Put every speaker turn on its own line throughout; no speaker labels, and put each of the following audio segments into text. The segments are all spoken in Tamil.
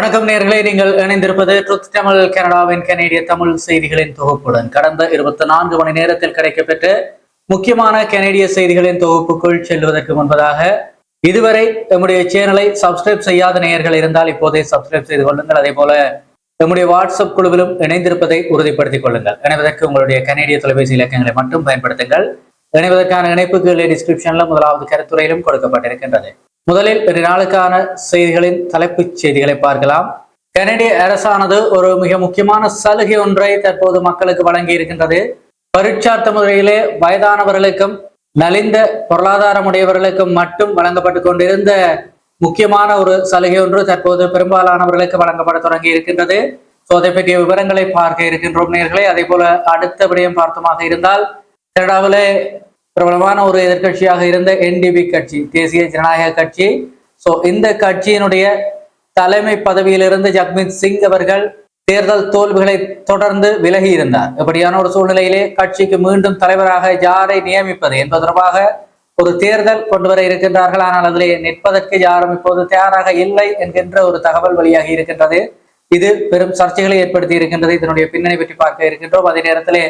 வணக்கம் நேர்களே நீங்கள் இணைந்திருப்பது ட்ருத் தமிழ் கனடாவின் கனேடிய தமிழ் செய்திகளின் தொகுப்புடன். கடந்த இருபத்தி நான்கு மணி நேரத்தில் கிடைக்கப்பெற்ற முக்கியமான கனேடிய செய்திகளின் தொகுப்புக்குள் செல்வதற்கு முன்பதாக இதுவரை நம்முடைய சேனலை சப்ஸ்கிரைப் செய்யாத நேயர்கள் இருந்தால் இப்போதே சப்ஸ்கிரைப் செய்து கொள்ளுங்கள். அதே போல நம்முடைய வாட்ஸ்அப் குழுவிலும் இணைந்திருப்பதை உறுதிப்படுத்திக் கொள்ளுங்கள். இணைவதற்கு உங்களுடைய கனேடிய தொலைபேசி இலக்கங்களை மட்டும் பயன்படுத்துங்கள். இணைவதற்கான இணைப்புகளை டிஸ்கிரிப்ஷன்ல முதலாவது கருத்துறையிலும் கொடுக்கப்பட்டிருக்கின்றது. முதலில் இரு நாளுக்கான செய்திகளின் தலைப்புச் செய்திகளை பார்க்கலாம். கனடிய அரசானது ஒரு மிக முக்கியமான சலுகை ஒன்றை தற்போது மக்களுக்கு வழங்கி இருக்கின்றது பரீட்சார்த்த முறையிலே வயதானவர்களுக்கும் நலிந்த பொருளாதாரமுடையவர்களுக்கும் மட்டும் வழங்கப்பட்டு கொண்டிருந்த முக்கியமான ஒரு சலுகை ஒன்று தற்போது பெரும்பாலானவர்களுக்கு வழங்கப்பட தொடங்கி இருக்கின்றது ஸோ அதை பற்றிய விவரங்களை பார்க்க இருக்கின்றோம் நேர்களே. அதே போல அடுத்த விடயம் பார்த்தமாக இருந்தால் கனடாவிலே பிரபலமான ஒரு எதிர்கட்சியாக இருந்த என்டிபி கட்சி தேசிய ஜனநாயக கட்சி. ஸோ இந்த கட்சியினுடைய தலைமை பதவியிலிருந்து ஜக்மீத் சிங் அவர்கள் தேர்தல் தோல்விகளை தொடர்ந்து விலகி இருந்தார். இப்படியான ஒரு சூழ்நிலையிலே கட்சிக்கு மீண்டும் தலைவராக யாரை நியமிப்பது என்பது தொடர்பாக ஒரு தேர்தல் கொண்டு வர இருக்கின்றார்கள். ஆனால் அதிலே நிற்பதற்கு யாரும் இப்போது தயாராக இல்லை என்கின்ற ஒரு தகவல் வெளியாகி இருக்கின்றது. இது பெரும் சர்ச்சைகளை ஏற்படுத்தி இருக்கின்றது. இதனுடைய பின்னணி பற்றி பார்க்க இருக்கின்றோம். அதே நேரத்திலே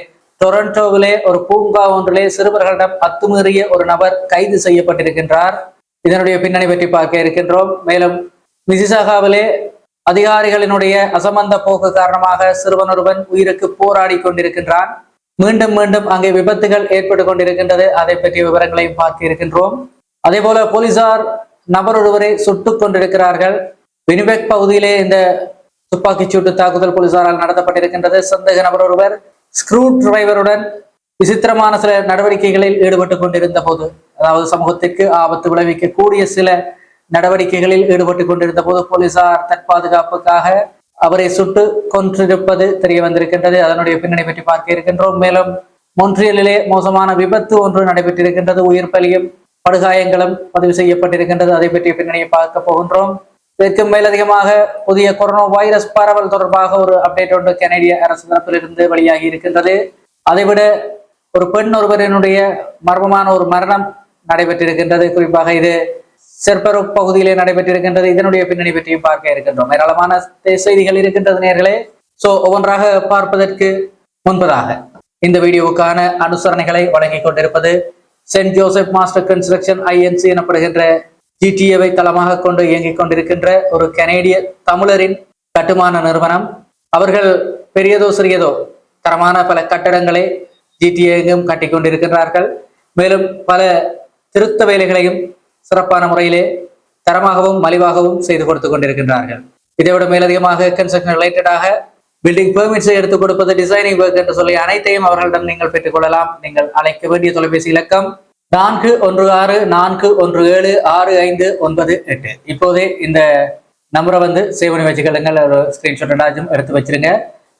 டொரண்டோவிலே ஒரு பூங்கா ஒன்றிலே சிறுவர்களிடம் அத்துமீறிய ஒரு நபர் கைது செய்யப்பட்டிருக்கின்றார். இதனுடைய பின்னணி பற்றி பார்க்க இருக்கின்றோம். மேலும் மிசிசாகாவிலே அதிகாரிகளினுடைய அசமந்த போக்கு காரணமாக சிறுவன் ஒருவன் உயிருக்கு போராடி கொண்டிருக்கின்றான். மீண்டும் மீண்டும் அங்கே விபத்துகள் ஏற்பட்டு கொண்டிருக்கின்றது. அதை பற்றிய விவரங்களையும் பார்க்க இருக்கின்றோம். அதே போல போலீசார் நபர் ஒருவரை சுட்டுக் கொண்டிருக்கிறார்கள். வினிபெக் பகுதியிலே இந்த துப்பாக்கிச் சூட்டு தாக்குதல் போலீசாரால் நடத்தப்பட்டிருக்கின்றது. சந்தேக நபர் ஒருவர் ஸ்க்ரூ டிரைவருடன் விசித்திரமான சில நடவடிக்கைகளில் ஈடுபட்டு கொண்டிருந்த போது அதாவது சமூகத்திற்கு ஆபத்து விளைவிக்கக்கூடிய சில நடவடிக்கைகளில் ஈடுபட்டு கொண்டிருந்த போது போலீசார் தற்பாதுகாப்புக்காக அவரை சுட்டு கொன்றிருப்பது தெரிய வந்திருக்கின்றது அதனுடைய பின்னணி பற்றி பார்க்க இருக்கின்றோம். மேலும் மொன்றியலிலே மோசமான விபத்து ஒன்று நடைபெற்றிருக்கின்றது. உயிர் பலியும் படுகாயங்களும் பதிவு செய்யப்பட்டிருக்கின்றது. அதை பற்றிய பின்னணியை பார்க்க போகின்றோம். இதற்கு மேலதிகமாக புதிய கொரோனா வைரஸ் பரவல் தொடர்பாக ஒரு அப்டேட் ஒன்று கனடிய அரசு தரப்பிலிருந்து வெளியாகி இருக்கின்றது. அதைவிட ஒரு பெண் ஒருவரினுடைய மர்மமான ஒரு மரணம் நடைபெற்றிருக்கின்றது. குறிப்பாக இது செர்பரோக் பகுதியிலே நடைபெற்றிருக்கின்றது. இதனுடைய பின்னணி பற்றியும் பார்க்க இருக்கின்றோம். ஏராளமான செய்திகள் இருக்கின்றது நேர்களே. சோ ஒவ்வொன்றாக பார்ப்பதற்கு முன்பதாக இந்த வீடியோவுக்கான அனுசரணைகளை வழங்கிக் கொண்டிருப்பது saint Joseph master construction INC எனப்படுகின்ற ஜிடிஏவை தளமாக கொண்டு இயங்கிக் கொண்டிருக்கின்ற ஒரு கனேடிய தமிழரின் கட்டுமான நிறுவனம். அவர்கள் பெரியதோ சிறியதோ தரமான பல கட்டடங்களை ஜிடிஏங்கும் கட்டி கொண்டிருக்கின்றார்கள். மேலும் பல திருத்த வேலைகளையும் சிறப்பான முறையிலே தரமாகவும் மலிவாகவும் செய்து கொடுத்து கொண்டிருக்கின்றார்கள். இதைவிட மேலதிகமாக கன்ஸ்ட்ரக்ஷன் ரிலேட்டடாக பில்டிங் பெர்மிட்ஸை எடுத்துக் கொடுப்பது டிசைனிங் ஒர்க் என்று சொல்லி அனைத்தையும் அவர்களிடம் நீங்கள் பெற்றுக் கொள்ளலாம். நீங்கள் அழைக்க வேண்டிய தொலைபேசி இலக்கம் நான்கு ஒன்று ஆறு நான்கு ஒன்று ஏழு ஆறு ஐந்து ஒன்பது எட்டு. இப்போதே இந்த நம்பரை வந்து சேவ் பண்ணி வச்சுக்கலுங்கள் ஒரு ஸ்கிரீன்ஷாட் எடுத்து வச்சிருங்க.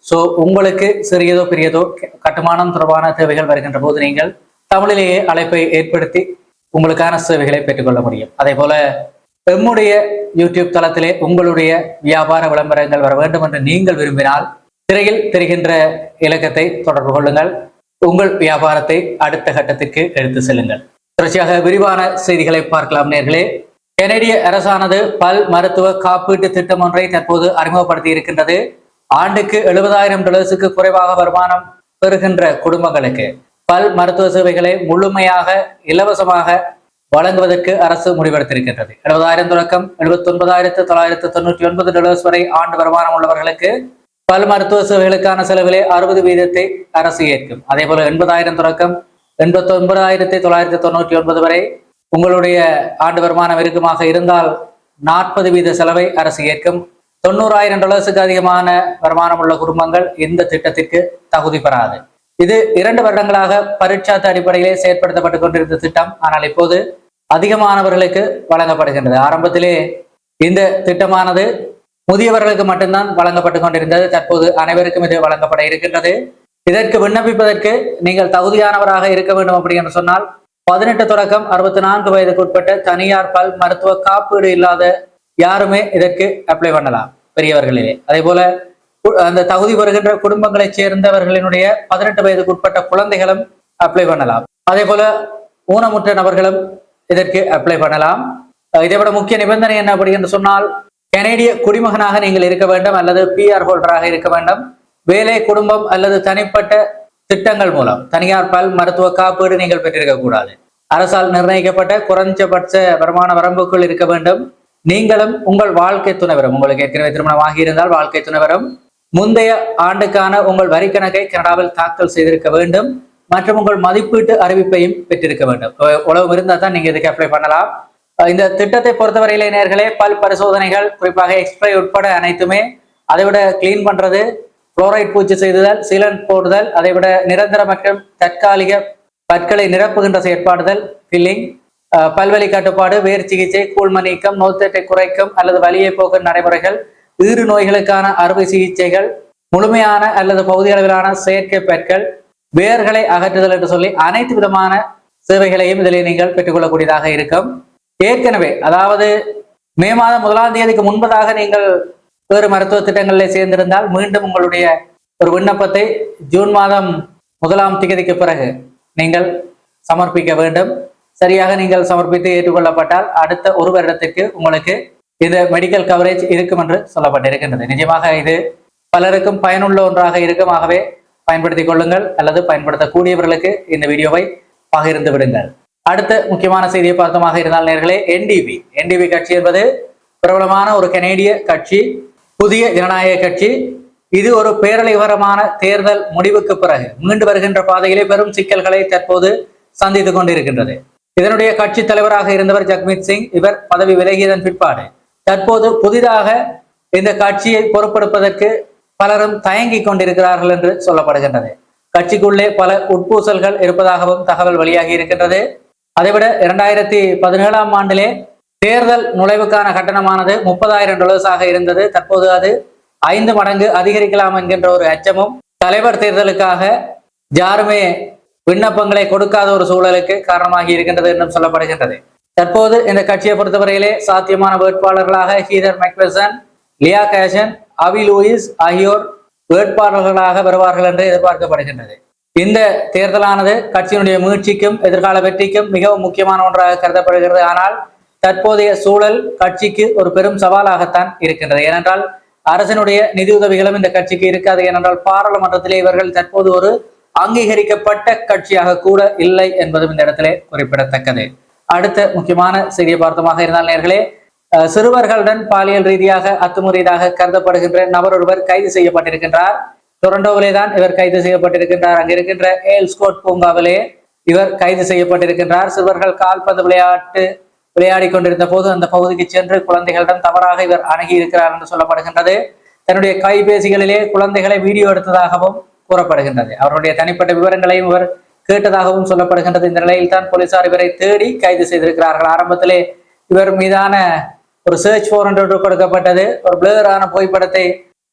ஸோ உங்களுக்கு சிறியதோ பெரியதோ கட்டுமானம் தொடர்பான தேவைகள் வருகின்ற போது நீங்கள் தமிழிலேயே அழைப்பை ஏற்படுத்தி உங்களுக்கான சேவைகளை பெற்றுக்கொள்ள முடியும். அதே போல எம்முடைய யூடியூப் தளத்திலே உங்களுடைய வியாபார விளம்பரங்கள் வர வேண்டும் என்று நீங்கள் விரும்பினால் திரையில் தெரிகின்ற இலக்கத்தை தொடர்பு கொள்ளுங்கள். உங்கள் வியாபாரத்தை அடுத்த கட்டத்திற்கு எடுத்து செல்லுங்கள். தொடர்ச்சியாக விரிவான செய்திகளை பார்க்கலாம் நேர்களே. கனடிய அரசானது பல் மருத்துவ காப்பீட்டு திட்டம் ஒன்றை தற்போது அறிமுகப்படுத்தி இருக்கின்றது. ஆண்டுக்கு எழுபதாயிரம் டாலர்ஸுக்கு குறைவாக வருமானம் பெறுகின்ற குடும்பங்களுக்கு பல் மருத்துவ சேவைகளை முழுமையாக இலவசமாக வழங்குவதற்கு அரசு முடிவெடுத்திருக்கின்றது. எழுபதாயிரம் தொடக்கம் எழுபத்தி ஒன்பதாயிரத்து தொள்ளாயிரத்து தொண்ணூற்றி ஒன்பது டாலர்ஸ் வரை ஆண்டு வருமானம் உள்ளவர்களுக்கு பல் மருத்துவ சேவைகளுக்கான செலவிலே அறுபது வீதத்தை அரசு ஏற்கும். அதே போல எண்பதாயிரம் தொடக்கம் எண்பத்தி ஒன்பதாயிரத்தி தொள்ளாயிரத்தி தொண்ணூற்றி ஒன்பது வரை உங்களுடைய ஆண்டு வருமானம் இருக்குமாக இருந்தால் நாற்பது வீத செலவை அரசு ஏற்கும். தொண்ணூறாயிரம் டாலர்ஸுக்கு அதிகமான வருமானம் உள்ள குடும்பங்கள் இந்த திட்டத்திற்கு தகுதி பெறாது. இது இரண்டு வருடங்களாக பரீட்சாத்து அடிப்படையிலே செயற்படுத்தப்பட்டு கொண்டிருந்த திட்டம். ஆனால் இப்போது அதிகமானவர்களுக்கு வழங்கப்படுகின்றது. ஆரம்பத்திலே இந்த திட்டமானது முதியவர்களுக்கு மட்டும்தான் வழங்கப்பட்டு கொண்டிருந்தது. தற்போது அனைவருக்கும் இது வழங்கப்பட இருக்கின்றது. இதற்கு விண்ணப்பிப்பதற்கு நீங்கள் தகுதியானவராக இருக்க வேண்டும் அப்படி என்று சொன்னால் பதினெட்டு தொடக்கம் அறுபத்தி நான்கு வயதுக்கு உட்பட்ட தனியார் பல் மருத்துவ காப்பீடு இல்லாத யாருமே இதற்கு அப்ளை பண்ணலாம் பெரியவர்களிலே. அதே போல அந்த தகுதி வருகின்ற குடும்பங்களைச் சேர்ந்தவர்களினுடைய பதினெட்டு வயதுக்கு உட்பட்ட குழந்தைகளும் அப்ளை பண்ணலாம். அதே போல ஊனமுற்ற நபர்களும் இதற்கு அப்ளை பண்ணலாம். இதை விட முக்கிய நிபந்தனை என்ன அப்படி என்று சொன்னால் கனேடிய குடிமகனாக நீங்கள் இருக்க வேண்டும் அல்லது பிஆர் ஹோல்டராக இருக்க வேண்டும். வேலை குடும்பம் அல்லது தனிப்பட்ட திட்டங்கள் மூலம். தனியார் பல் மருத்துவ காப்பீடு நீங்கள் பெற்றிருக்க கூடாது. அரசால் நிர்ணயிக்கப்பட்ட குறைஞ்சபட்ச வருமான வரம்புக்குள் இருக்க வேண்டும். நீங்களும் உங்கள் வாழ்க்கை துணைவரும். உங்களுக்கு ஏற்கனவே திருமணம் ஆகியிருந்தால் வாழ்க்கை துணைவரும். முந்தைய ஆண்டுக்கான உங்கள் வரி கணக்கை கனடாவில் தாக்கல் செய்திருக்க வேண்டும். மற்றும் உங்கள் மதிப்பீட்டு அறிவிப்பையும் பெற்றிருக்க வேண்டும். உழவு இருந்தால் தான் நீங்க இதுக்கு அப்ளை பண்ணலாம். இந்த திட்டத்தை பொறுத்தவரையில நேர்களே பல் பரிசோதனைகள் குறிப்பாக எக்ஸ்ப்ரை உட்பட அனைத்துமே அதை விட கிளீன் பண்றது புளோரைட் பூச்சி செய்துதல் சீலன் போடுதல் அதை விட நிரந்தர மற்றும் தற்காலிக பற்களை நிரப்புகின்ற செயற்பாடுதல் ஃபில்லிங் பல்வலி கட்டுப்பாடு வேர் சிகிச்சை கூழ்ம நீக்கம் நோத்தட்டை குறைக்கும் அல்லது வலியை போக்கும் நடைமுறைகள் ஈறு நோய்களுக்கான அறுவை சிகிச்சைகள் முழுமையான அல்லது பகுதி அளவிலான செயற்கை பற்கள் வேர்களை அகற்றுதல் என்று சொல்லி அனைத்து விதமான சேவைகளையும் இதில் நீங்கள் பெற்றுக்கொள்ளக்கூடியதாக இருக்கும். ஏற்கனவே அதாவது மே மாதம் முதலாம் தேதிக்கு முன்பதாக நீங்கள் வேறு மருத்துவ திட்டங்களில் சேர்ந்திருந்தால் மீண்டும் உங்களுடைய ஒரு விண்ணப்பத்தை ஜூன் மாதம் முதலாம் திகதிக்கு பிறகு நீங்கள் சமர்ப்பிக்க வேண்டும். சரியாக நீங்கள் சமர்ப்பித்து ஏற்றுக்கொள்ளப்பட்டால் அடுத்த ஒரு வருடத்திற்கு உங்களுக்கு இந்த மெடிக்கல் கவரேஜ் இருக்கும் என்று சொல்லப்பட்டிருக்கின்றது. நிஜமாக இது பலருக்கும் பயனுள்ள ஒன்றாக இருக்கும். பயன்படுத்திக் கொள்ளுங்கள் அல்லது பயன்படுத்தக்கூடியவர்களுக்கு இந்த வீடியோவை பகிர்ந்து விடுங்கள். அடுத்த முக்கியமான செய்தியை பார்த்தமாக இருந்தால் நேர்களே என்டிபி என்டிபி கட்சி என்பது பிரபலமான ஒரு கனேடிய கட்சி புதிய ஜனநாயக கட்சி. இது ஒரு பேரழிவரமான தேர்தல் முடிவுக்கு பிறகு மீண்டு வருகின்ற பாதையிலே பெரும் சிக்கல்களை தற்போது சந்தித்துக் கொண்டிருக்கின்றது. இதனுடைய கட்சி தலைவராக இருந்தவர் ஜக்மீத் சிங். இவர் பதவி விலகியதன் பிற்பாடு தற்போது புதிதாக இந்த கட்சியை பொறுப்பெடுப்பதற்கு பலரும் தயங்கிக் கொண்டிருக்கிறார்கள் என்று சொல்லப்படுகின்றது. கட்சிக்குள்ளே பல உட்பூசல்கள் இருப்பதாகவும் தகவல் வெளியாகி இருக்கின்றது. அதைவிட இரண்டாயிரத்தி பதினேழாம் ஆண்டிலே தேர்தல் நுழைவுக்கான கட்டணமானது முப்பதாயிரம் டாலர்ஸாக இருந்தது. தற்போது அது ஐந்து மடங்கு அதிகரிக்கலாம் என்கின்ற ஒரு அச்சமும் தலைவர் தேர்தலுக்காக யாருமே விண்ணப்பங்களை கொடுக்காத ஒரு சூழலுக்கு காரணமாகி இருக்கின்றது என்றும் சொல்லப்படுகின்றது. தற்போது இந்த கட்சியை பொறுத்தவரையிலே சாத்தியமான வேட்பாளர்களாக ஹீதர் மெக்வெசன் லியா கேஷன் அவி லூயிஸ் ஆகியோர் வேட்பாளர்களாக வருவார்கள் என்று எதிர்பார்க்கப்படுகின்றது. இந்த தேர்தலானது கட்சியினுடைய மீழ்ச்சிக்கும் எதிர்கால வெற்றிக்கும் மிகவும் முக்கியமான ஒன்றாக கருதப்படுகிறது. ஆனால் தற்போதைய சூழல் கட்சிக்கு ஒரு பெரும் சவாலாகத்தான் இருக்கின்றது. ஏனென்றால் அரசினுடைய நிதியுதவிகளும் இந்த கட்சிக்கு இருக்காது. ஏனென்றால் பாராளுமன்றத்திலே இவர்கள் தற்போது ஒரு அங்கீகரிக்கப்பட்ட கட்சியாக கூட இல்லை என்பதும் இந்த இடத்திலே குறிப்பிடத்தக்கது. அடுத்த முக்கியமான செய்தியை பார்த்தமாக இருந்தால் நேர்களே சிறுவர்களுடன் பாலியல் ரீதியாக அத்துமுறையதாக கருதப்படுகின்ற நபர் ஒருவர் கைது செய்யப்பட்டிருக்கின்றார். டொரண்டோவிலே தான் இவர் கைது செய்யப்பட்டிருக்கின்றார். அங்கிருக்கின்ற இருக்கின்ற ஏல் பூங்காவிலே இவர் கைது செய்யப்பட்டிருக்கின்றார். சிறுவர்கள் கால்பந்து விளையாட்டு விளையாடி கொண்டிருந்த போது அந்த பகுதிக்கு சென்று குழந்தைகளிடம் தவறாக இவர் அணுகி இருக்கிறார் என்று சொல்லப்படுகின்றது. தன்னுடைய கைபேசிகளிலே குழந்தைகளை வீடியோ எடுத்ததாகவும் கூறப்படுகின்றது. அவருடைய தனிப்பட்ட விவரங்களையும் இவர் கேட்டதாகவும் சொல்லப்படுகின்றது. இந்த நிலையில் தான் போலீசார் இவரை தேடி கைது செய்திருக்கிறார்கள். ஆரம்பத்திலே இவர் மீதான ஒரு சர்ச் ஃபோர் என்று கொடுக்கப்பட்டது. ஒரு பிளரான புகைப்படத்தை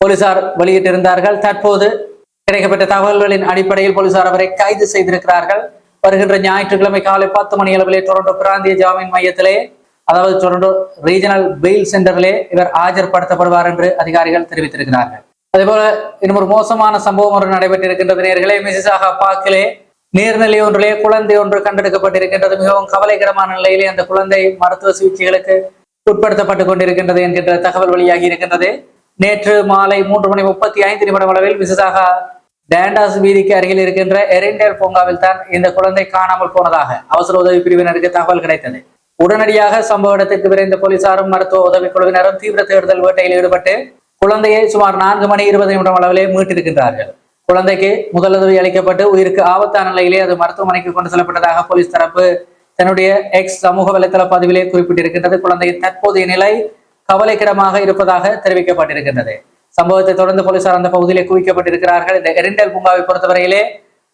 போலீசார் வெளியிட்டிருந்தார்கள். தற்போது கிடைக்கப்பட்ட தகவல்களின் அடிப்படையில் போலீசார் அவரை கைது செய்திருக்கிறார்கள். வருகின்ற ஞாயிற்றுக்கிழமை காலை பத்து மணி அளவிலே டொரண்டோ பிராந்திய ஜாமீன் மையத்திலே அதாவது டொரண்டோ ரீஜனல் பெயில் சென்டரிலே இவர் ஆஜர்படுத்தப்படுவார் என்று அதிகாரிகள் தெரிவித்திருக்கிறார்கள். அதே போல இன்னும் ஒரு மோசமான சம்பவம் ஒன்று நடைபெற்றிருக்கின்றது நேர்களே மிசிசாகா பார்க்கலே நீர்நிலை ஒன்றிலே குழந்தை ஒன்று கண்டெடுக்கப்பட்டிருக்கின்றது. மிகவும் கவலைக்கிடமான நிலையிலே அந்த குழந்தை மருத்துவ சிகிச்சைகளுக்கு உட்படுத்தப்பட்டுக் கொண்டிருக்கின்றது என்கின்ற தகவல் வெளியாகி இருக்கின்றது. நேற்று மாலை மூன்று மணி முப்பத்தி ஐந்து நிமிடம் அளவில் மிசிசாகா டேண்டாஸ் வீதிக்கு அருகில் இருக்கின்ற எரிண்டேல் பூங்காவில் தான் இந்த குழந்தை காணாமல் போனதாக அவசர உதவி பிரிவினருக்கு தகவல் கிடைத்தது. உடனடியாக சம்பவ இடத்திற்கு விரைந்த போலீசாரும் மருத்துவ உதவி குழுவினரும் தீவிர தேடுதல் வேட்டையில் ஈடுபட்டு குழந்தையை சுமார் நான்கு மணி இருபது நிமிடம் அளவிலே மீட்டிருக்கின்றார்கள். குழந்தைக்கு முதலுதவி அளிக்கப்பட்டு உயிருக்கு ஆபத்தான நிலையிலே அது மருத்துவமனைக்கு கொண்டு செல்லப்பட்டதாக போலீஸ் தரப்பு தன்னுடைய எக்ஸ் சமூக வலைதள பதிவிலே குறிப்பிட்டிருக்கின்றது. குழந்தையின் தற்போதைய நிலை கவலைக்கிடமாக இருப்பதாக தெரிவிக்கப்பட்டிருக்கின்றது. சம்பவத்தை தொடர்ந்து போலீசார் அந்த பகுதியிலே குவிக்கப்பட்டிருக்கிறார்கள். இந்த எரிண்டல் பூங்காவை பொறுத்தவரையிலே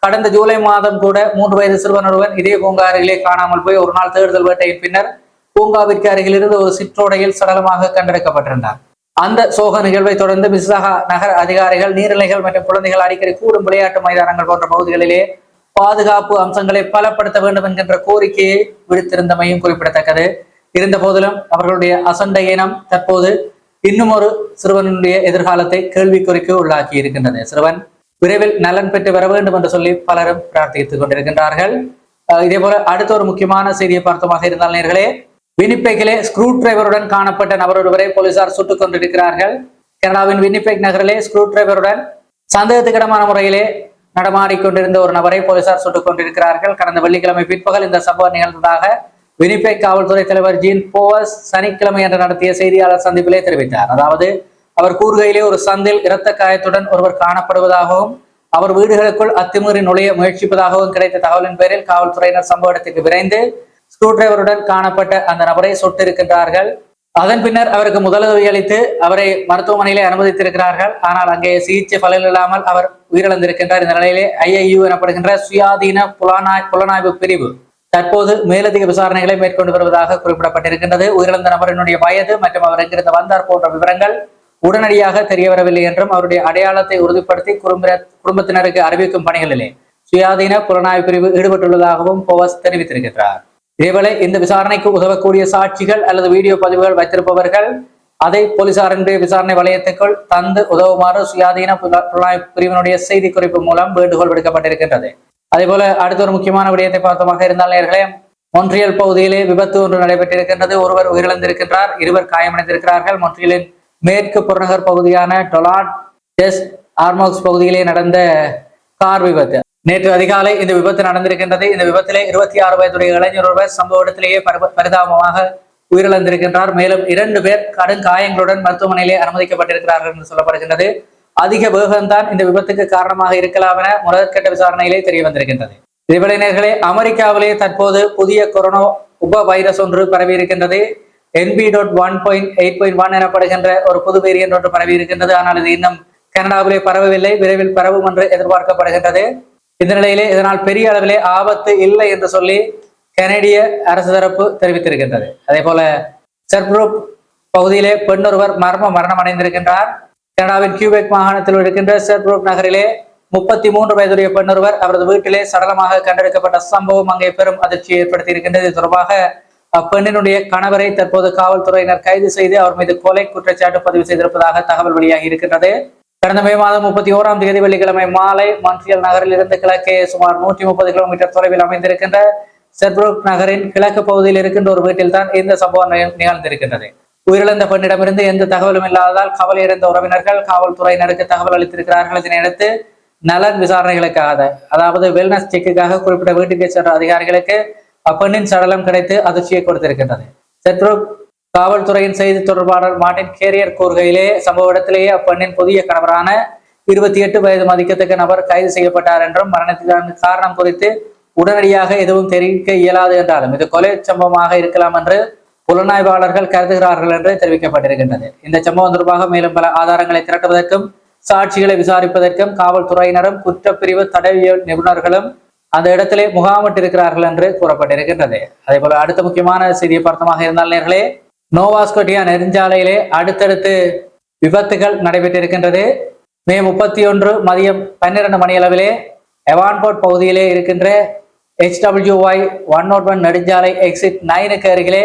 கடந்த ஜூலை மாதம் கூட மூன்று வயது சிறுவன் ஒருவன் இதே பூங்கா அருகிலே காணாமல் போய் ஒரு நாள் தேடுதல் வேட்டையின் பின்னர் பூங்காவிற்கு அருகிலிருந்து ஒரு சிற்றோடையில் சடலமாக கண்டெடுக்கப்பட்டிருந்தார். அந்த சோக நிகழ்வை தொடர்ந்து மிஸ்ஸாகா நகர அதிகாரிகள் நீர்நிலைகள் மற்றும் குழந்தைகள் அடிக்கடி கூடும் விளையாட்டு மைதானங்கள் போன்ற பகுதிகளிலே பாதுகாப்பு அம்சங்களை பலப்படுத்த வேண்டும் என்கின்ற கோரிக்கையை விடுத்திருந்தமையும் குறிப்பிடத்தக்கது. இருந்த போதிலும் அவர்களுடைய அசண்ட இனம் தற்போது இன்னும் ஒரு சிறுவனுடைய எதிர்காலத்தை கேள்விக்குறிக்கு உள்ளாக்கி இருக்கின்றது. சிறுவன் விரைவில் நலன் பெற்று வர வேண்டும் என்று சொல்லி பலரும் பிரார்த்தித்துக் கொண்டிருக்கின்றார்கள். இதே போல அடுத்த ஒரு முக்கியமான செய்தியை பார்த்தமாக இருந்தால் நேர்களே வினிப்பேக்கிலே ஸ்க்ரூ டிரைவருடன் காணப்பட்ட நபர் ஒருவரை போலீசார் சுட்டுக் கொண்டிருக்கிறார்கள் கனடாவின் வினிபெக் நகரிலே ஸ்க்ரூ டிரைவருடன் சந்தேகத்துக்கிடமான முறையிலே நடமாடிக்கொண்டிருந்த ஒரு நபரை போலீசார் சுட்டுக் கொண்டிருக்கிறார்கள். கடந்த வெள்ளிக்கிழமை பிற்பகல் இந்த சம்பவம் நிகழ்ந்ததாக வினிபெக் காவல்துறை தலைவர் ஜீன் போவஸ் சனிக்கிழமை என்று நடத்திய செய்தியாளர் சந்திப்பிலே தெரிவித்தார். அதாவது அவர் கூறுகையிலே ஒரு சந்தில் இரத்த காயத்துடன் ஒருவர் காணப்படுவதாகவும் அவர் வீடுகளுக்குள் அத்துமீறி நுழைய முயற்சிப்பதாகவும் கிடைத்த தகவலின் பேரில் காவல்துறையினர் சம்பவ இடத்துக்கு விரைந்து ஸ்க்ரூ டிரைவருடன் காணப்பட்ட அந்த நபரை சுட்டிருக்கின்றார்கள். அதன் பின்னர் அவருக்கு முதலுதவி அளித்து அவரை மருத்துவமனையிலே அனுமதித்திருக்கிறார்கள். ஆனால் அங்கே சிகிச்சை பலன் இல்லாமல் அவர் உயிரிழந்திருக்கின்றார். இந்த நிலையிலே ஐஐயு எனப்படுகின்ற சுயாதீன புலனாய் புலனாய்வு பிரிவு தற்போது மேலதிக விசாரணைகளை மேற்கொண்டு வருவதாக குறிப்பிடப்பட்டிருக்கின்றது. உயிரிழந்த நபரினுடைய வயது மற்றும் அவர் எங்கிருந்து வந்தார் போன்ற விவரங்கள் உடனடியாக தெரியவரவில்லை என்றும் அவருடைய அடையாளத்தை உறுதிப்படுத்தி குடும்ப குடும்பத்தினருக்கு அறிவிக்கும் பணிகளிலே சுயாதீன புலனாய்வு பிரிவு ஈடுபட்டுள்ளதாகவும் போவஸ் தெரிவித்திருக்கிறார். இதேவேளை இந்த விசாரணைக்கு உதவக்கூடிய சாட்சிகள் அல்லது வீடியோ பதிவுகள் வைத்திருப்பவர்கள் அதை போலீசாரினுடைய விசாரணை வலயத்துக்குள் தந்து உதவுமாறு சுயாதீன புல- புலனாய்வு பிரிவினுடைய செய்தி குறிப்பு மூலம் வேண்டுகோள் விடுக்கப்பட்டிருக்கின்றது. அதே போல அடுத்த ஒரு முக்கியமான விடயத்தை பார்த்தமாக இருந்தால் நேர்களே மொன்றியல் பகுதியிலே விபத்து ஒன்று நடைபெற்றிருக்கின்றது. ஒருவர் உயிரிழந்திருக்கின்றார் இருவர் காயமடைந்திருக்கிறார்கள். மொன்றியலின் மேற்கு புறநகர் பகுதியான டொலாட் டெஸ் ஆர்மோக்ஸ் பகுதியிலே நடந்த கார் விபத்து. நேற்று அதிகாலை இந்த விபத்து நடந்திருக்கின்றது. இந்த விபத்திலே இருபத்தி ஆறு வயதுடைய இளைஞர் ஒருவர் சம்பவ இடத்திலேயே பரிதாபமாக உயிரிழந்திருக்கின்றார். மேலும் இரண்டு பேர் கடும் காயங்களுடன் மருத்துவமனையிலே அனுமதிக்கப்பட்டிருக்கிறார்கள் என்று சொல்லப்படுகின்றது. அதிக வேகம்தான் இந்த விபத்துக்கு காரணமாக இருக்கலாம் என முதற்கட்ட விசாரணையிலே தெரிய வந்திருக்கின்றது இவ்விளைஞர்களே அமெரிக்காவிலே தற்போது புதிய கொரோனா உப வைரஸ் ஒன்று பரவி இருக்கின்றது NB dot one point eight point one எனப்படுகின்ற ஒரு புது வேரியன்ட் ஒன்று பரவி இருக்கின்றது ஆனால் இது இன்னும் கனடாவிலே பரவவில்லை. விரைவில் பரவும் என்று எதிர்பார்க்கப்படுகின்றது. இந்த நிலையிலே இதனால் பெரிய அளவிலே ஆபத்து இல்லை என்று சொல்லி கனடிய அரசு தரப்பு தெரிவித்திருக்கின்றது. அதே போல செர்ப்ரூப் பகுதியிலே பெண்ணொருவர் மர்ம மரணம் அடைந்திருக்கின்றார். கனடாவின் கியூபெக் மாகாணத்தில் இருக்கின்ற செர்ப்ரூப் நகரிலே முப்பத்தி மூன்று வயதுடைய பெண்ணொருவர் அவரது வீட்டிலே சடலமாக கண்டெடுக்கப்பட்ட சம்பவம் அங்கே பெரும் அதிர்ச்சியை ஏற்படுத்தி இருக்கின்றது இது தொடர்பாக அப்பெண்ணினுடைய கணவரை தற்போது காவல்துறையினர் கைது செய்து அவர் மீது கொலை குற்றச்சாட்டு பதிவு செய்திருப்பதாக தகவல் வெளியாகி இருக்கின்றது கடந்த மே மாதம் முப்பத்தி ஓராம் தேதி வெள்ளிக்கிழமை மாலை மான்ட்ரியல் நகரில் இருந்து கிழக்கே சுமார் நூற்றி முப்பது கிலோமீட்டர் தொலைவில் அமைந்திருக்கின்ற செர்ப்ரோக் நகரின் கிழக்கு பகுதியில் இருக்கின்ற ஒரு வீட்டில் தான் இந்த சம்பவம் நிகழ்ந்திருக்கின்றது. உயிரிழந்த பெண்ணிடமிருந்து எந்த தகவலும் இல்லாததால் கவலையடைந்த உறவினர்கள் காவல்துறையினருக்கு தகவல் அளித்திருக்கிறார்கள். இதனையடுத்து நலன் விசாரணைகளுக்காக அதாவது வெல்னஸ் செக்குக்காக குறிப்பிட்ட வீட்டுக்கு சென்ற அதிகாரிகளுக்கு அப்பெண்ணின் சடலம் கிடைத்து அதிர்ச்சியை கொடுத்திருக்கின்றது. செட்ரூக் காவல்துறையின் செய்தி தொடர்பாளர் மார்டின் கேரியர் கூறுகையிலே சம்பவ இடத்திலேயே அப்பெண்ணின் புதிய கணவரான இருபத்தி எட்டு வயது மதிக்கத்தக்க நபர் கைது செய்யப்பட்டார் என்றும் மரணத்திற்கான காரணம் குறித்து உடனடியாக எதுவும் தெரிவிக்க இயலாது என்றாலும் இது கொலை சம்பவமாக இருக்கலாம் என்று புலனாய்வாளர்கள் கருதுகிறார்கள் என்று தெரிவிக்கப்பட்டிருக்கின்றது. இந்த சம்பவம் தொடர்பாக மேலும் பல ஆதாரங்களை திரட்டுவதற்கும் சாட்சிகளை விசாரிப்பதற்கும் காவல்துறையினரும் குற்றப்பிரிவு தடவியல் நிபுணர்களும் அந்த இடத்திலே முகாமிட்டிருக்கிறார்கள் என்று கூறப்பட்டிருக்கின்றது. அதே போல அடுத்த முக்கியமான செய்தியை பார்த்தமாக இருந்தால் நேர்களே நோவாஸ்கோட்டியா நெடுஞ்சாலையிலே அடுத்தடுத்து விபத்துகள் நடைபெற்றிருக்கின்றது. மே முப்பத்தி ஒன்று மதியம் பன்னிரண்டு மணி அளவிலே எவான்போர்ட் பகுதியிலே இருக்கின்ற HWY ஒன் நாட் ஒன் நெடுஞ்சாலை எக்ஸிட் நைனுக்கு அருகிலே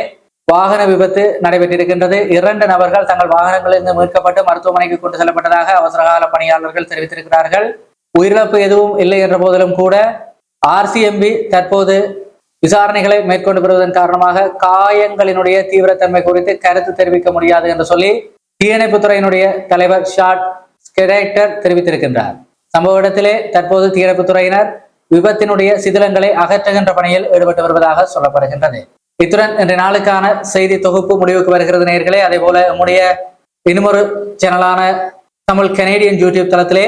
வாகன விபத்து நடைபெற்றிருக்கின்றது. இரண்டு நபர்கள் தங்கள் வாகனங்களிலிருந்து மீட்கப்பட்டு மருத்துவமனைக்கு கொண்டு செல்லப்பட்டதாக அவசரகால பணியாளர்கள் தெரிவித்திருக்கிறார்கள். உயிரிழப்பு எதுவும் இல்லை என்ற போதிலும் கூட ஆர்சிஎம்பி தற்போது விசாரணைகளை மேற்கொண்டு வருவதன் காரணமாக காயங்களினுடைய தீவிரத்தன்மை குறித்து கருத்து தெரிவிக்க முடியாது என்று சொல்லி தீயணைப்புத்துறையினுடைய தலைவர் ஷாட் ஸ்கெடைட்டர் தெரிவித்திருக்கின்றார். சம்பவ இடத்திலே தற்போது தீயணைப்புத்துறையினர் விபத்தினுடைய சிதிலங்களை அகற்றுகின்ற பணியில் ஈடுபட்டு வருவதாக சொல்லப்படுகின்றது. இத்துடன் இன்றைய நாளுக்கான செய்தி தொகுப்பு முடிவுக்கு வருகிறது நேர்களே. அதே போல நம்முடைய இன்னுமொரு சேனலான தமிழ் கனேடியன் யூடியூப் தளத்திலே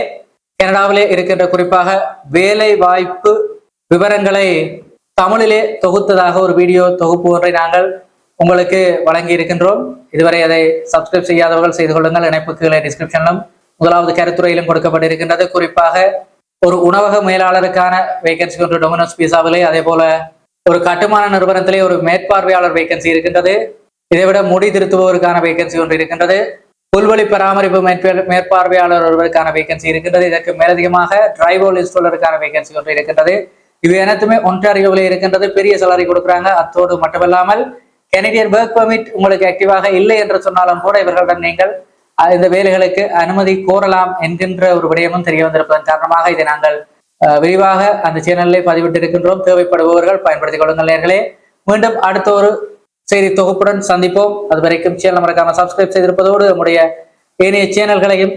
கனடாவிலே இருக்கின்ற குறிப்பாக வேலை வாய்ப்பு விவரங்களை தமிழிலே தொகுத்ததாக ஒரு வீடியோ தொகுப்பு ஒன்றை நாங்கள் உங்களுக்கு வழங்கி இருக்கின்றோம். இதுவரை அதை சப்ஸ்கிரைப் செய்யாதவர்கள் செய்து கொள்ளுங்கள். இணைப்புகளை டிஸ்கிரிப்ஷனிலும் முதலாவது கருத்துறையிலும் கொடுக்கப்பட்டிருக்கின்றது. குறிப்பாக ஒரு உணவக மேலாளருக்கான வேகன்சி ஒன்று டொமினோஸ் பீஸாவிலே அதே போல ஒரு கட்டுமான நிறுவனத்திலே ஒரு மேற்பார்வையாளர் வேகன்சி இருக்கின்றது. இதைவிட முடி திருத்துபவருக்கான வேகன்சி ஒன்று இருக்கின்றது. புல்வெளி பராமரிப்பு மேற்பார்வையாளர் ஒருவருக்கான வேகன்சி இருக்கின்றது. இதற்கு மேலதிகமாக டிரைவோல் இன்ஸ்டாலருக்கான வேகன்சி ஒன்று இருக்கின்றது. இது அனைத்துமே ஒன்றாரியோவில் இருக்கின்றது. பெரிய salary கொடுக்குறாங்க. அத்தோடு மட்டுமல்லாமல் கெனடியன் ஒர்க் பர்மிட் உங்களுக்கு ஆக்டிவாக இல்லை என்று சொன்னாலும் கூட இவர்களிடம் நீங்கள் இந்த வேலைகளுக்கு அனுமதி கோரலாம் என்கின்ற ஒரு விடயமும் தெரிய வந்திருப்பதன் காரணமாக இதை நாங்கள் விரிவாக அந்த சேனலில் பதிவிட்டிருக்கின்றோம். தேவைப்படுபவர்கள் பயன்படுத்திக் கொள்ளுங்கள் நேர்களே. மீண்டும் அடுத்த ஒரு செய்தி தொகுப்புடன் சந்திப்போம். அது வரைக்கும் சேனல் மறக்காம சப்ஸ்கிரைப் செய்திருப்பதோடு நம்முடைய ஏனைய சேனல்களையும்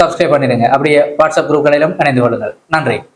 சப்ஸ்கிரைப் பண்ணிடுங்க. அப்படியே வாட்ஸ்அப் குரூப்களிலும் இணைந்து கொள்ளுங்கள். நன்றி.